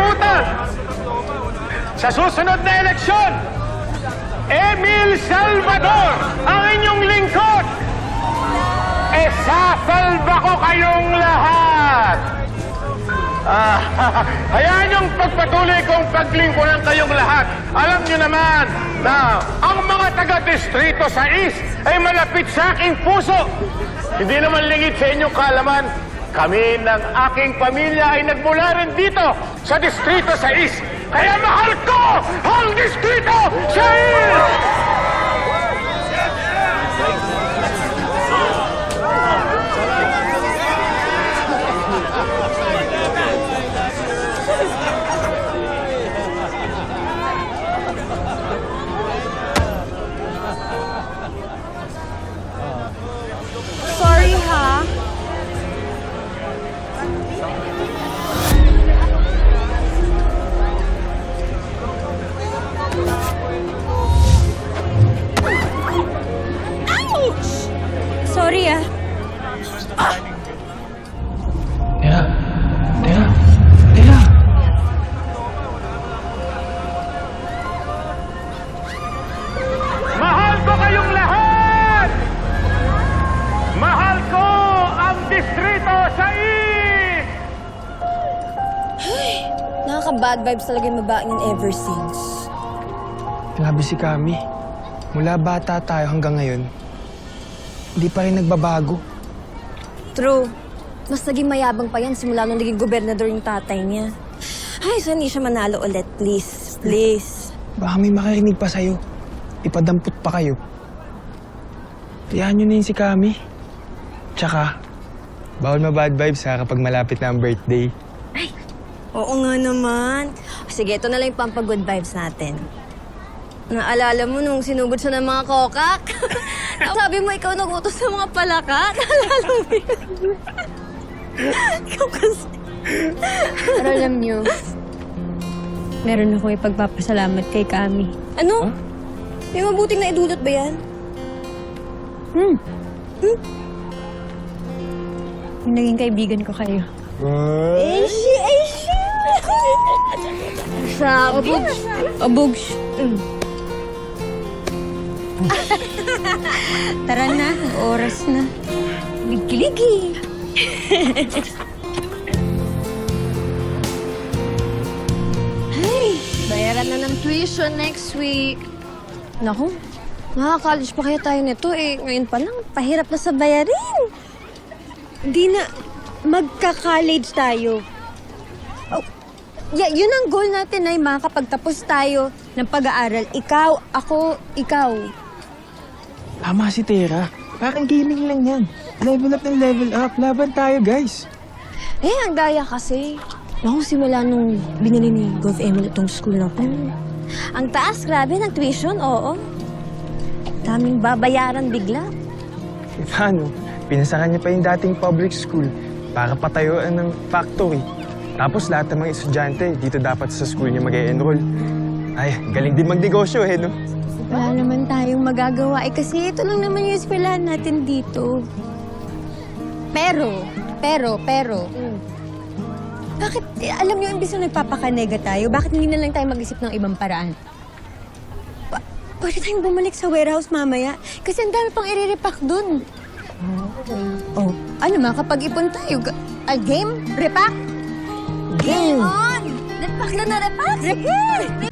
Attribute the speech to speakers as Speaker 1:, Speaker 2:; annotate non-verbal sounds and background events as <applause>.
Speaker 1: kalimutan. Sa susunod na eleksyon, Emil Salvador ang inyong lingkod. E sasalba ko kayong lahat. Ah, <laughs> hayaan niyong pagpatuloy kong paglingkuran kayong lahat. Alam niyo naman na ang mga taga-distrito sa East ay malapit sa aking puso. Hindi naman lingid sa inyong kaalaman. Kami ng aking pamilya ay nagmula rin dito sa distrito sa East. Kaya mahal ko
Speaker 2: Nakaka-bad vibes talaga yung babaeng yun ever since.
Speaker 3: Grabe si Kami. Mula bata tayo hanggang ngayon, hindi pa rin nagbabago.
Speaker 2: True. Mas naging mayabang pa yan simula nung naging gobernador yung tatay niya. Ay, hindi siya manalo ulit. Please, please.
Speaker 3: Baka may makarinig pa sa'yo. Ipadampot pa kayo. Tiyahan nyo na yun si Kami. Tsaka, bawal ma-bad vibes ha kapag malapit na ang birthday.
Speaker 2: Oo nga naman. Sige, ito na lang yung pampag-good vibes natin. Naalala mo nung sinugod siya ng mga kokak? <laughs> Sabi mo, ikaw nagutos sa mga palakat. <laughs> Naalala mo yun? ikaw kasi.
Speaker 4: Pero alam niyo, meron ako ipagpapasalamat kay Kami.
Speaker 2: Ano? May mabuting na idulot ba yan?
Speaker 4: Yung naging kaibigan ko kayo.
Speaker 2: Shi.
Speaker 4: Sa Obugs. <laughs> Obugs. Tara na, oras na. Ligiligi.
Speaker 2: Bayaran na ng tuition next week. Naku, nakaka-college pa kaya tayo nito eh. Ngayon pa lang, pahirap na sa bayarin.
Speaker 4: Di na, magka-college tayo. Yeah, yun ang goal natin ay makakapagtapos tayo ng pag-aaral. Ikaw, ako, ikaw.
Speaker 3: Tama si Tera. Parang gaming lang yan. Level up ng level up. Laban tayo, guys.
Speaker 2: Eh, ang daya kasi. Naku, simula nung binili ni Gov. Emil itong school na to. Ang taas, grabe, ng tuition, oo. Daming babayaran bigla.
Speaker 3: Paano? Pinasakan niya pa yung dating public school para patayuan ng factory. Tapos lahat ng mga estudyante dito dapat sa school niya mag enroll Ay, galing din magnegosyo eh, no?
Speaker 4: Wala naman tayong magagawa. Eh, kasi ito lang naman yung eskwelahan natin dito. Pero, pero, pero, bakit, eh, alam niyo, imbis na nagpapakanega tayo, bakit hindi na lang tayo mag-isip ng ibang paraan? Pa- pwede tayong bumalik sa warehouse mamaya, kasi ang dami pang i-repack dun. Oh, ano ma, kapag ipon tayo, ga- ah, game? Repack? Game on! Repack na na repack! Sige!